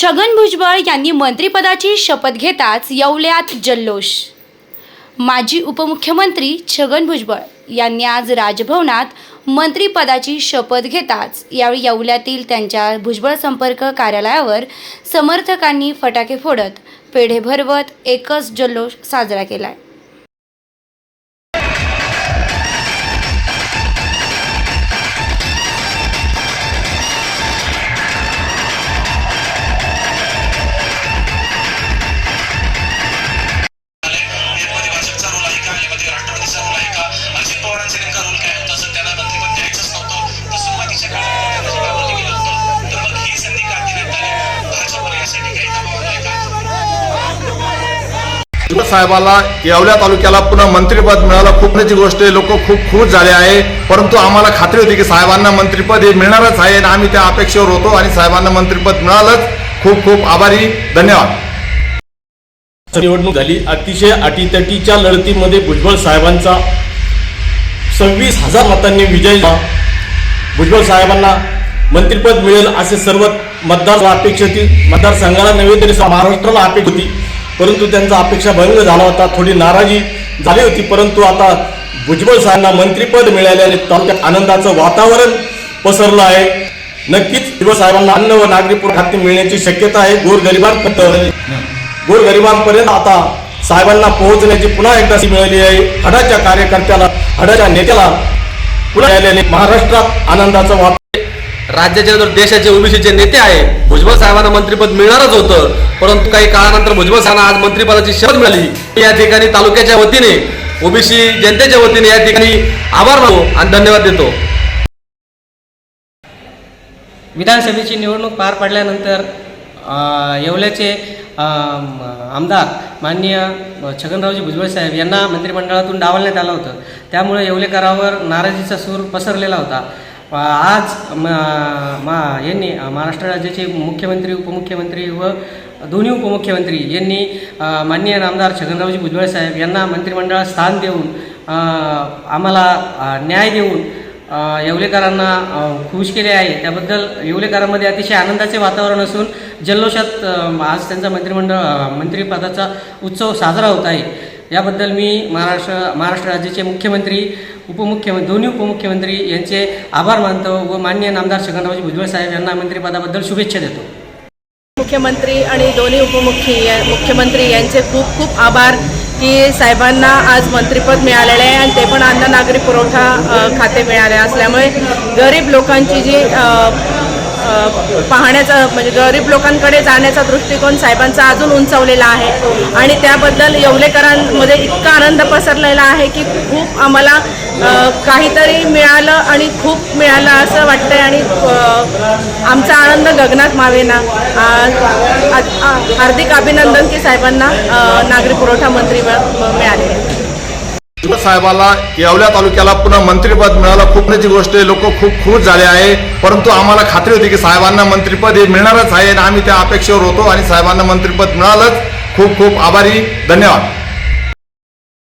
छगन भुजबळ यांनी मंत्रिपदाची शपथ घेताच येवल्यात जल्लोष. माजी उपमुख्यमंत्री छगन भुजबळ यांनी आज राजभवनात मंत्रिपदाची शपथ घेताच यावेळी येवल्यातील त्यांच्या भुजबळ संपर्क कार्यालयावर समर्थकांनी फटाके फोडत पेढे भरवत एकच जल्लोष साजरा केला आहे साहेबाला येवल्या तालुक्याला पुन्हा मंत्रिपद मिळालं. खूप मोठी गोष्ट आहे. लोक खूप खुश झाले आहे. परंतु आम्हाला खात्री होती की साहेबांना मंत्रिपद हे मिळणारच आहे आणि आम्ही त्या अपेक्षेवर होतो आणि साहेबांना मंत्रिपद मिळालंच. खूप खूप आभारी. धन्यवाद. निवडणूक झाली. अतिशय अटीतटीच्या लढतीमध्ये भुजबळ साहेबांचा सव्वीस हजार मतांनी विजय भुजबळ साहेबांना मंत्रिपद मिळेल असे सर्व मतदार अपेक्षा होती मतदारसंघाला नव्हे तरी महाराष्ट्राला अपेक्षा होती. परंतु त्यांचा अपेक्षा भंग झाला होता थोडी नाराजी झाली होती परंतु आता भुजबळ साहेबांना मंत्रीपद मिळाल्याने तालुक्यात आनंदाचं वातावरण पसरलं आहे. नक्कीच भुजबळ साहेबांना अन्न व नागरी पुरवठा खाते मिळण्याची शक्यता आहे. गोरगरिबांपर्यंत गोरगरिबांपर्यंत आता साहेबांना पोहोचण्याची पुन्हा एकदा मिळाली आहे. हडाच्या कार्यकर्त्याला हडाच्या नेत्याला पुन्हा महाराष्ट्रात आनंदाचं वातावरण राज्याचे जर देशाचे ओबीसीचे नेते आहे भुजबळ साहेबांना मंत्रीपद मिळणारच होतं. परंतु काही काळानंतर भुजबळ साहेबांना आज मंत्रिपदाची शपथ मिळाली. या ठिकाणी तालुक्याच्या वतीने ओबीसी जनतेच्या वतीने या ठिकाणी आभार मानतो आणि धन्यवाद देतो. विधानसभेची निवडणूक पार पडल्यानंतर येवल्याचे आमदार माननीय छगनरावजी भुजबळ साहेब यांना मंत्रिमंडळातून डावलण्यात आलं होतं. त्यामुळे येवलेकरांवर नाराजीचा सूर पसरलेला होता. आज म मा यांनी महाराष्ट्र राज्याचे मुख्यमंत्री उपमुख्यमंत्री व दोन्ही उपमुख्यमंत्री यांनी माननीय आमदार छगनरावजी भुजबळ साहेब यांना मंत्रिमंडळात स्थान देऊन आम्हाला न्याय देऊन येवलेकरांना खुश केले आहे. त्याबद्दल येवलेकरांमध्ये अतिशय आनंदाचे वातावरण असून जल्लोषात आज त्यांचा मंत्रिमंडळ मंत्रिपदाचा उत्सव साजरा होत आहे. याबद्दल मी महाराष्ट्र महाराष्ट्र राज्याचे मुख्यमंत्री उपमुख्यमंत्री दोन्ही उपमुख्यमंत्री यांचे आभार मानतो व माननीय नामदार छगनरावजी भुजबळ साहेब यांना मंत्रिपदाबद्दल शुभेच्छा देतो. मुख्यमंत्री आणि दोन्ही उपमुख्य या- मुख्यमंत्री यांचे खूप खूप आभार की साहेबांना आज मंत्रिपद मिळालेले आहे आणि ते पण अन्न नागरी पुरवठा खाते मिळाले असल्यामुळे गरीब लोकांची जी पाहण्याचा म्हणजे गरीब लोकांकडे जाण्याचा दृष्टिकोन साहेबांचा अजून उंचावलेला आहे. आणि त्याबद्दल येवलेकरांमध्ये इतका आनंद पसरलेला आहे की खूप आम्हाला काहीतरी मिळालं आणि खूप मिळालं असं वाटतंय. आणि आमचा आनंद गगनात मावेना. हार्दिक अभिनंदन की साहेबांना नागरी पुरवठा मंत्री मिळाले. साहेबाला येवल्या तालुक्याला पुन्हा मंत्रिपद मिळालं. खूप मोठी गोष्ट आहे. लोक खूप खुश झाले आहे. परंतु आम्हाला खात्री होती की साहेबांना मंत्रिपद हे मिळणारच आहे आणि आम्ही त्या अपेक्षेवर होतो आणि साहेबांना मंत्रिपद मिळालंच. खूप खूप आभारी. धन्यवाद.